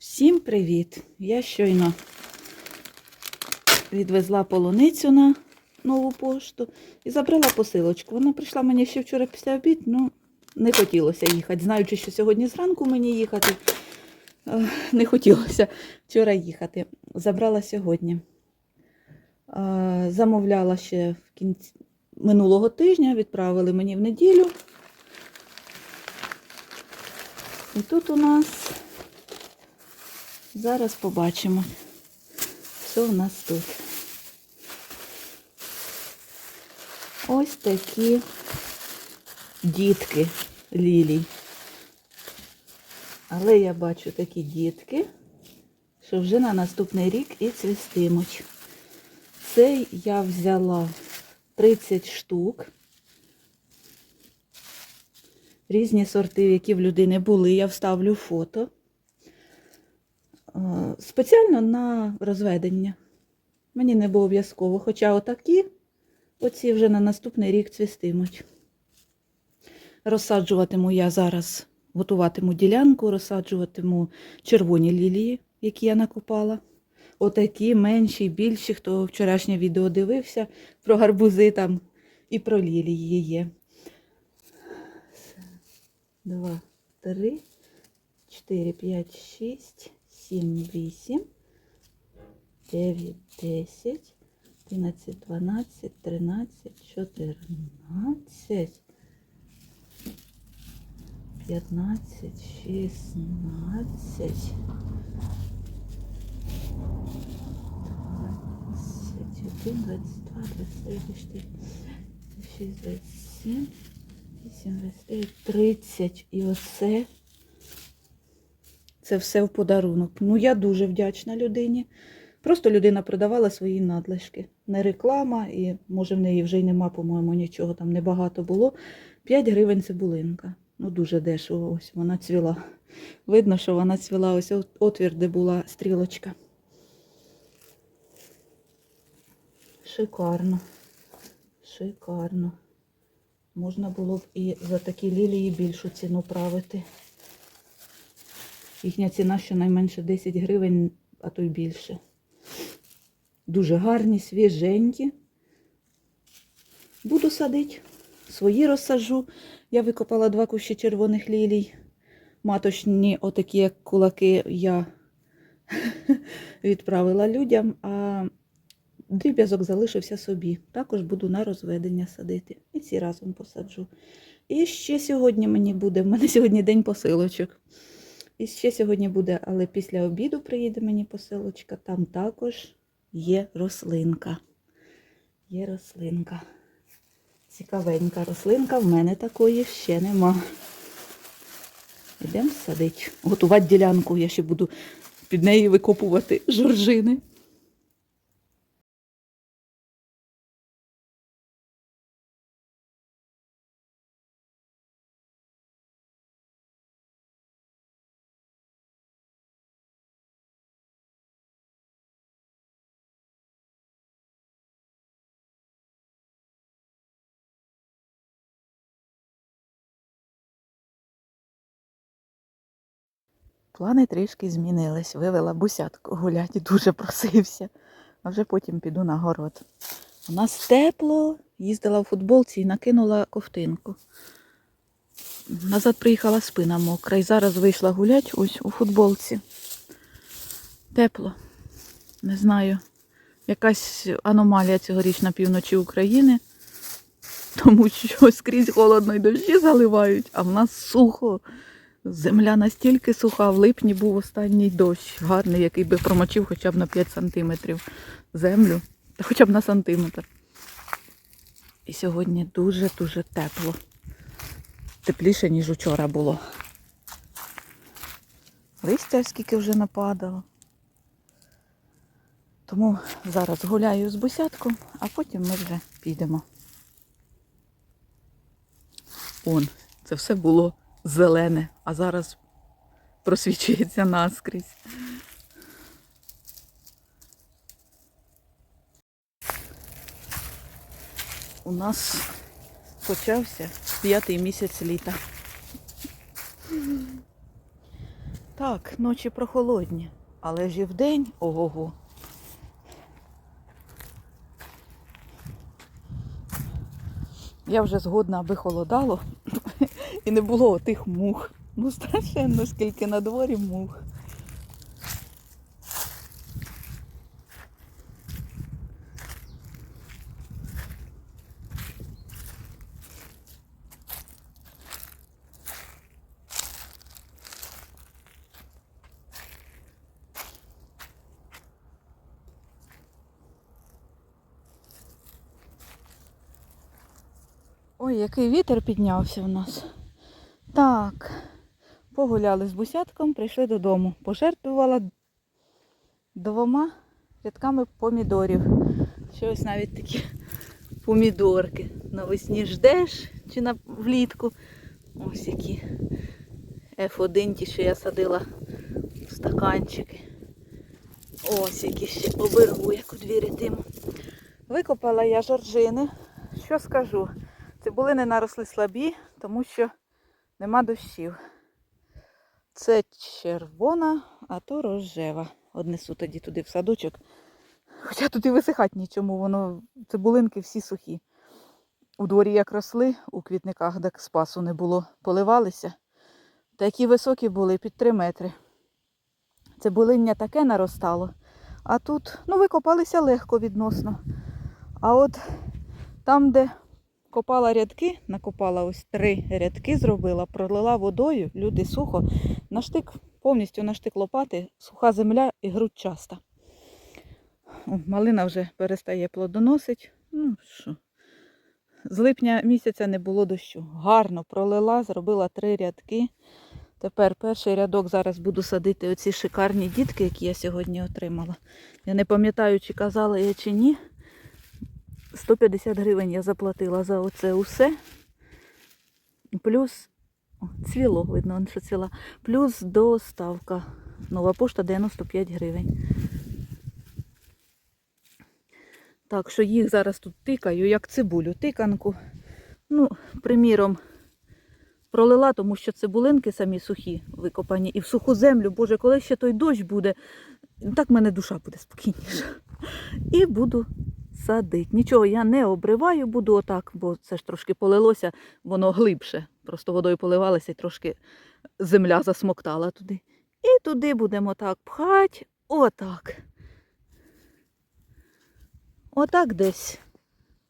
Всім привіт! Я щойно відвезла полуницю на нову пошту і забрала посилочку. Вона прийшла мені ще вчора після обід, ну не хотілося їхати. Знаючи, що сьогодні зранку мені їхати, е, не хотілося вчора їхати. Забрала сьогодні. Е, Замовляла ще в кінці минулого тижня, відправили мені в неділю. І тут у нас зараз побачимо, що у нас тут. Ось такі дітки лілій. Але я бачу такі дітки, що вже на наступний рік і цвістимуть. Цей я взяла 30 штук. Різні сорти, які в людини були, я вставлю фото. Е, Спеціально на розведення. Мені не обов'язково, хоча отакі, оці вже на наступний рік цвістимуть. Розсаджуватиму я зараз, готуватиму ділянку, розсаджуватиму червоні лілії, які я накопала. Отакі менші, більші, хто вчорашнє відео дивився про гарбузи там і про лілії є. Два, три, чотири, п'ять, шість, сім, вісім, дев'ять, десять, одинадцять, дванадцять, тринадцять, чотирнадцять, п'ятнадцять, шістнадцять, двадцять один, двадцять два, двадцять три, двадцять чотири, шість, двадцять сім. 8, 29, 30. І оце. Це все в подарунок. Ну, я дуже вдячна людині. Просто людина продавала свої надлишки. Не реклама, і може в неї вже й нема, по-моєму, нічого там небагато було. 5 гривень цибулинка. Ну, дуже дешево. Ось вона цвіла. Видно, що вона цвіла. Ось отвір, де була стрілочка. Шикарно. Шикарно. Можна було б і за такі лілії більшу ціну правити. Їхня ціна щонайменше 10 гривень, а то й більше. Дуже гарні, свіженькі. Буду садити. Свої розсаджу. Я викопала два кущі червоних лілій. Маточні, отакі, кулаки, я відправила людям, а дріб'язок залишився собі. Також буду на розведення садити. І ці разом посаджу. І ще сьогодні мені буде, в мене сьогодні день посилочок. І ще сьогодні буде, але після обіду приїде мені посилочка. Там також є рослинка. Є рослинка. Цікавенька рослинка, в мене такої ще нема. Йдемо садити. Готувати ділянку. Я ще буду під неї викопувати жоржини. Плани трішки змінились. Вивела бусятку гуляти, дуже просився. А вже потім піду на город. У нас тепло, їздила в футболці і накинула ковтинку. Назад приїхала спина мокра і зараз вийшла гуляти ось у футболці. Тепло. Не знаю. Якась аномалія цьогоріч на півночі України. Тому що скрізь холодно і дощі заливають, а в нас сухо. Земля настільки суха, в липні був останній дощ, гарний, який би промочив хоча б на 5 сантиметрів землю, та хоча б на сантиметр. І сьогодні дуже-дуже тепло. Тепліше, ніж учора було. Листя скільки вже нападало. Тому зараз гуляю з бусятком, а потім ми вже підемо. Он, це все було зелене, а зараз просвічується наскрізь. У нас почався п'ятий місяць літа. Так, ночі прохолодні, але ж і вдень ого-го. Я вже згодна, аби холодало і не було отих мух. Ну, страшенно, скільки на дворі мух. Ой, який вітер піднявся в нас. Так, погуляли з бусятком, прийшли додому. Пожертвувала двома рядками помідорів. Щось навіть такі помідорки. Навесні ждеш чи на влітку. Ось які F1 ті, що я садила в стаканчики. Ось які ще оберу, як у дві ретиму. Викопала я жоржини. Що скажу? Цибулини наросли слабі, тому що нема дощів. Це червона, а то рожева. Однесу тоді туди в садочок. Хоча тут і висихати нічому, воно цибулинки всі сухі. У дворі як росли, у квітниках, де спасу не було, поливалися. Такі високі були під 3 метри. Цибулиння таке наростало. А тут, ну, викопалися легко відносно. А от там, де копала рядки, накопала ось три рядки, зробила, пролила водою, люди сухо, на штик, повністю на штик лопати, суха земля і грудчаста. О, малина вже перестає плодоносить. Ну що, з липня місяця не було дощу. Гарно пролила, зробила три рядки. Тепер перший рядок зараз буду садити оці шикарні дітки, які я сьогодні отримала. Я не пам'ятаю, чи казала я чи ні. 150 гривень я заплатила за оце усе. Плюс цвіло, видно, що ціла. Плюс доставка. Нова пошта 95 гривень. Так що їх зараз тут тикаю, як цибулю, тиканку. Ну, приміром, пролила, тому що цибулинки самі сухі викопані. І в суху землю, боже, коли ще той дощ буде, так в мене душа буде спокійніша. І буду садити. Нічого я не обриваю, буду отак, бо це ж трошки полилося, воно глибше. Просто водою поливалося і трошки земля засмоктала туди. І туди будемо так пхати, отак. Отак десь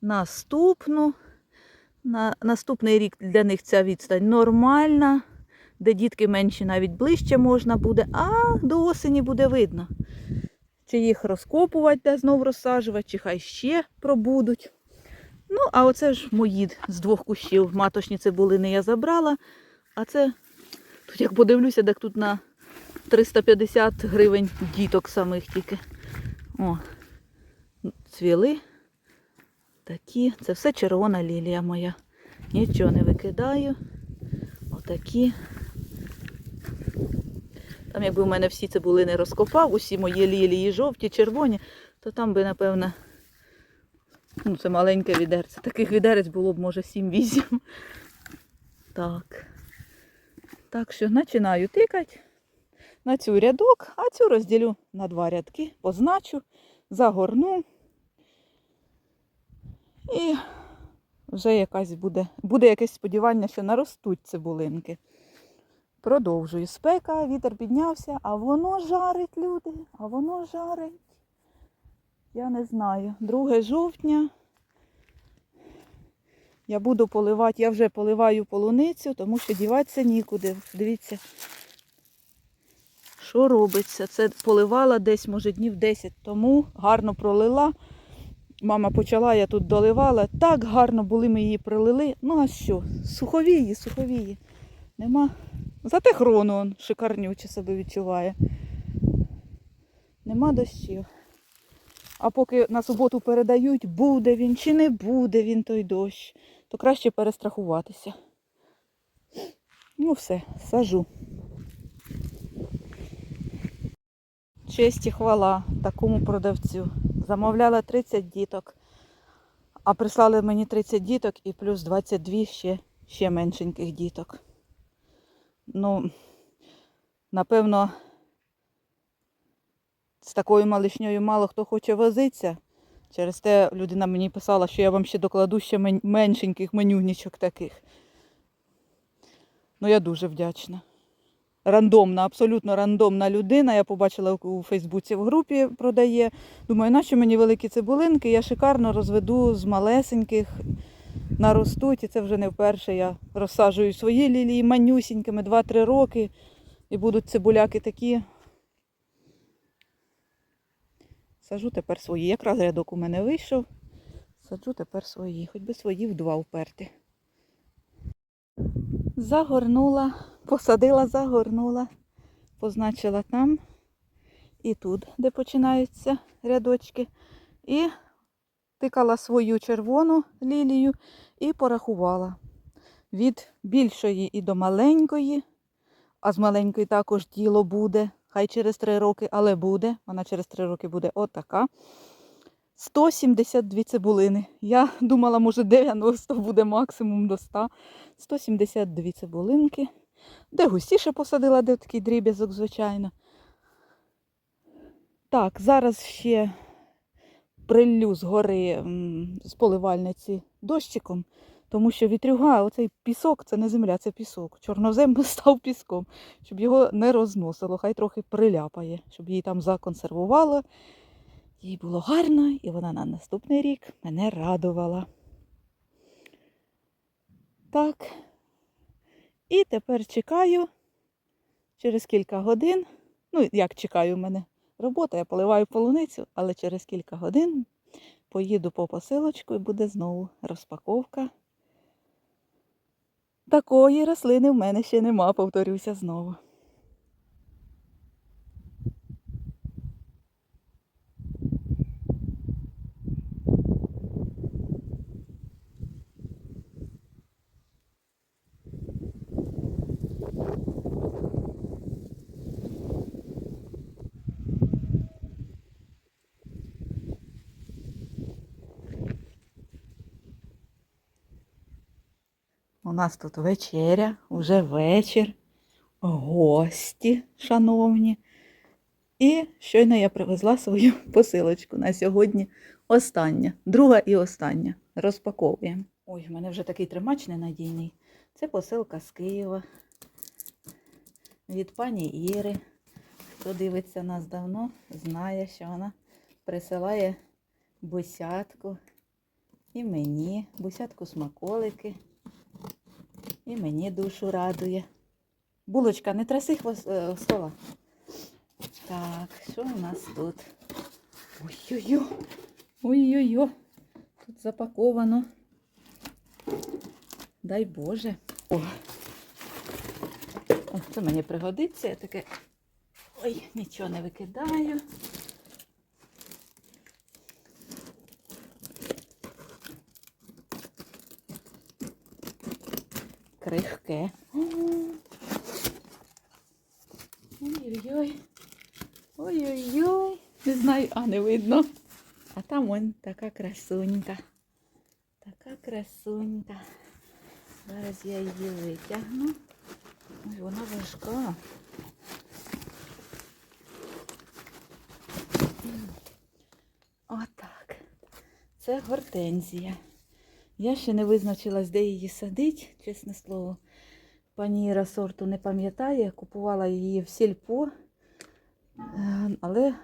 наступну. На наступний рік для них ця відстань нормальна, де дітки менші навіть ближче можна буде, а до осені буде видно. Чи їх розкопувати, де знов розсаджувати, чи хай ще пробудуть. Ну, а оце ж мої з двох кущів маточні цибулини я забрала. А це, тут як подивлюся, так тут на 350 гривень діток самих тільки. О, цвіли. Такі. Це все червона лілія моя. Нічого не викидаю. Отакі. Там, якби в мене всі цибулини розкопав, усі мої лілії жовті, червоні, то там би, напевно, ну, це маленьке відерце. Таких відерець було б, може, 7-8. Так. Так що починаю тикати на цю рядок, а цю розділю на два рядки, позначу, загорну. І вже якась буде, буде якесь сподівання, що наростуть цибулинки. Продовжую. Спека, вітер піднявся, а воно жарить, люди, а воно жарить. Я не знаю. 2 жовтня. Я буду поливати, я вже поливаю полуницю, тому що діватися нікуди. Дивіться, що робиться. Це поливала десь, може, днів 10 тому, гарно пролила. Мама почала, я тут доливала. Так гарно були ми її пролили. Ну а що? Суховії, суховії. Нема. Зате хрону он шикарнюче себе відчуває. Нема дощів. А поки на суботу передають, буде він чи не буде він той дощ, то краще перестрахуватися. Ну все, сажу. Честь і хвала такому продавцю. Замовляла 30 діток, а прислали мені 30 діток і плюс 22 ще, ще меншеньких діток. Ну, Напевно, з такою малишньою мало хто хоче возитися. Через те людина мені писала, що я вам ще докладу ще меншеньких менюнічок таких. Ну, я дуже вдячна. Рандомна, абсолютно рандомна людина. Я побачила у- Фейсбуці в групі продає. Думаю, нащо мені великі цибулинки? Я шикарно розведу з малесеньких, наростуть. І це вже не вперше. Я розсаджую свої лілії манюсінькими 2-3 роки. І будуть цибуляки такі. Саджу тепер свої. Якраз рядок у мене вийшов. Саджу тепер свої. Хоч би свої в два вперти. Загорнула, посадила, загорнула, позначила там і тут, де починаються рядочки. І тикала свою червону лілію і порахувала. Від більшої і до маленької, а з маленької також діло буде, хай через три роки, але буде. Вона через три роки буде отака. 172 цибулини. Я думала, може 90 буде максимум до 100. 172 цибулинки. Де густіше посадила, де такий дріб'язок, звичайно. Так, зараз ще приллю з гори з поливальниці дощиком, тому що вітрюга, оцей пісок, це не земля, це пісок. Чорнозем став піском, щоб його не розносило, хай трохи приляпає, щоб її там законсервувало. Їй було гарно, і вона на наступний рік мене радувала. Так. І тепер чекаю через кілька годин. Ну, як чекаю, мене робота, я поливаю полуницю, але через кілька годин поїду по посилочку і буде знову розпаковка. Такої рослини в мене ще нема, повторюся знову. У нас тут вечеря, уже вечір, гості, шановні. І щойно я привезла свою посилочку на сьогодні. Остання, друга і остання. Розпаковуємо. Ой, в мене вже такий тримач ненадійний. Це посилка з Києва від пані Іри. Хто дивиться нас давно, знає, що вона присилає бусятку і мені, бусятку смаколики. І мені душу радує. Булочка, не траси е. Так, що у нас тут? Ой-ой-ой. Ой-ой-ой. Тут запаковано. Дай Боже. О, це мені пригодиться. Я таке. Ой, нічого не викидаю. Крихке. Ой-ой-ой. Ой-ой-ой. Не знаю, а не видно. А там вон така красунька. Така красунька. Зараз я її витягну. Ой, вона важка. Отак. Це гортензія. Я ще не визначилась, де її садить, чесне слово. Пані Іра сорту не пам'ятає, купувала її в сільпо, е, але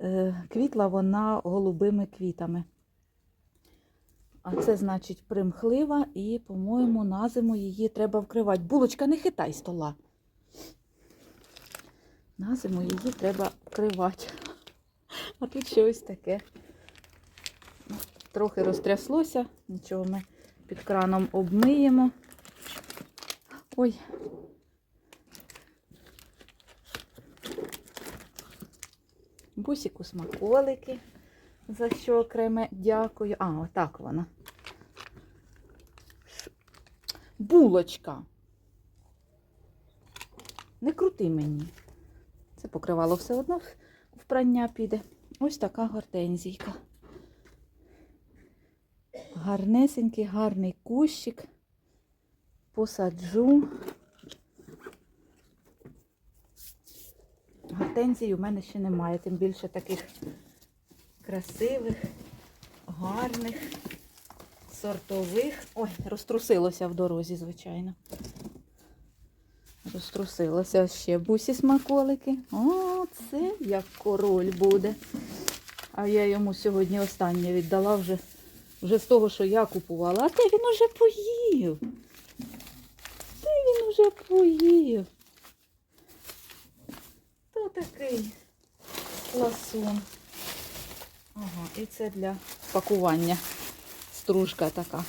е, квітла вона голубими квітами. А це значить примхлива і, по-моєму, на зиму її треба вкривати. Булочка, не хитай стола. На зиму її треба вкривати. А тут щось таке трохи розтряслося, нічого ми під краном обмиємо. Ой. Бусіку смаколики, за що окреме дякую. А, отак вона. Булочка. Не крути мені. Це покривало все одно в прання піде. Ось така гортензійка. Гарнесенький, гарний кущик. Посаджу. гортензій у мене ще немає, тим більше таких красивих, гарних, сортових. Ой, розтрусилося в дорозі, звичайно. Розтрусилося ще бусі смаколики. О, це як король буде. А я йому сьогодні останнє віддала вже, вже з того, що я купувала. А те він уже поїв. Та він уже поїв. То такий ласун. Ага, і це для пакування. Стружка така.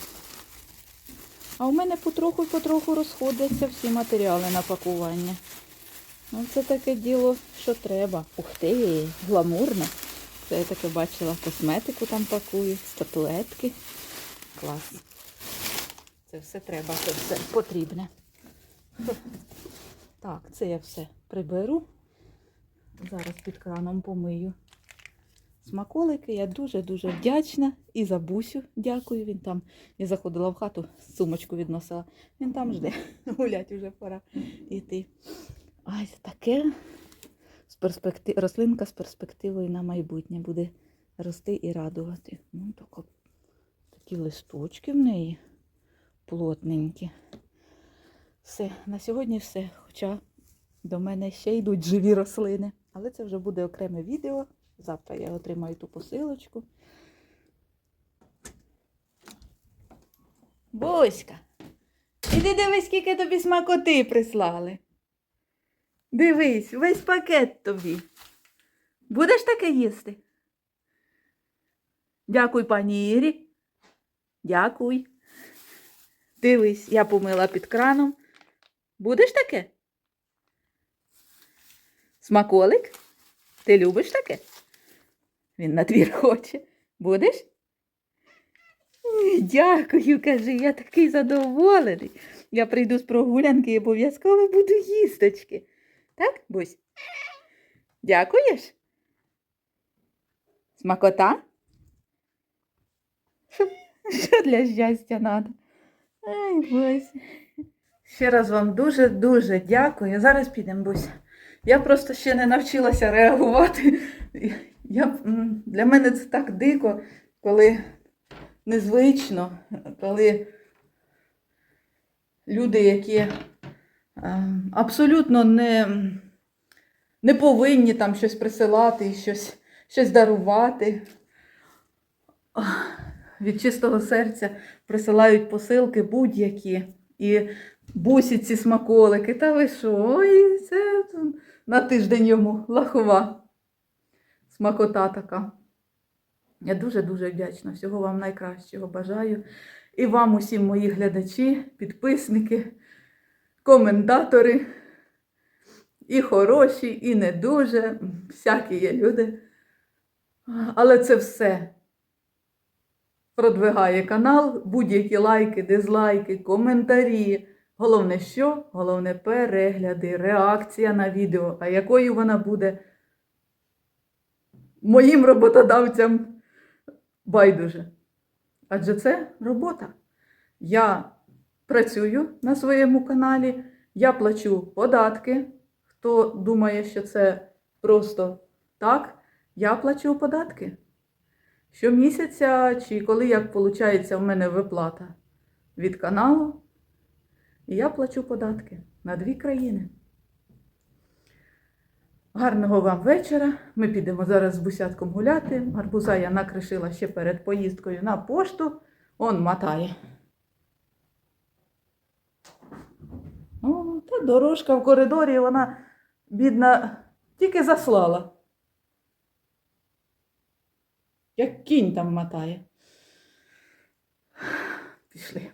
А у мене потроху-потроху розходяться всі матеріали на пакування. Ну, це таке діло, що треба. Ух ти, гламурно. Це я таке бачила, косметику там пакують, статуетки. Клас. Це все треба, це все потрібне. Так, це я все приберу. Зараз під краном помию. Смаколики, я дуже-дуже вдячна. І за бусю дякую. Він там. Я заходила в хату, сумочку відносила. Він там жде. Гулять вже пора йти. Ай, таке перспектив... рослинка з перспективою на майбутнє буде рости і радувати. Ну, тако... такі листочки в неї плотненькі. Все, на сьогодні все. Хоча до мене ще йдуть живі рослини. Але це вже буде окреме відео. Завтра я отримаю ту посилочку. Боська, іди дивись, скільки тобі смакоти прислали. Дивись, весь пакет тобі. Будеш таке їсти? Дякуй, пані Ірі. Дякуй. Дивись, я помила під краном. Будеш таке? Смаколик? Ти любиш таке? Він на двір хоче. Будеш? Дякую, каже, я такий задоволений. Я прийду з прогулянки і обов'язково буду їсточки. Так, Бусь? Дякуєш? Смакота? Що, для щастя треба? Ай, Бусь. Ще раз вам дуже-дуже дякую. Зараз підемо, Бусь. Я просто ще не навчилася реагувати. Я, для мене це так дико, коли незвично, коли люди, які абсолютно не, не повинні там щось присилати, щось, щось дарувати. Від чистого серця присилають посилки будь-які. І бусіці смаколики. Та ви що? Ой, це на тиждень йому лахова. Смакота така. Я дуже-дуже вдячна. Всього вам найкращого бажаю. І вам, усім мої глядачі, підписники, коментатори. І хороші, і не дуже. Всякі є люди. Але це все продвигає канал. Будь-які лайки, дизлайки, коментарі. Головне що? Головне перегляди, реакція на відео. А якою вона буде моїм роботодавцям байдуже. Адже це робота. Я працюю на своєму каналі, я плачу податки. Хто думає, що це просто так, я плачу податки. Щомісяця, чи коли як виходить в мене виплата від каналу, я плачу податки на дві країни. Гарного вам вечора. Ми підемо зараз з бусятком гуляти. Гарбуза я накришила ще перед поїздкою на пошту. Он мотає. О, та дорожка в коридорі, вона, бідна, тільки заслала. Як кінь там мотає. Пішли.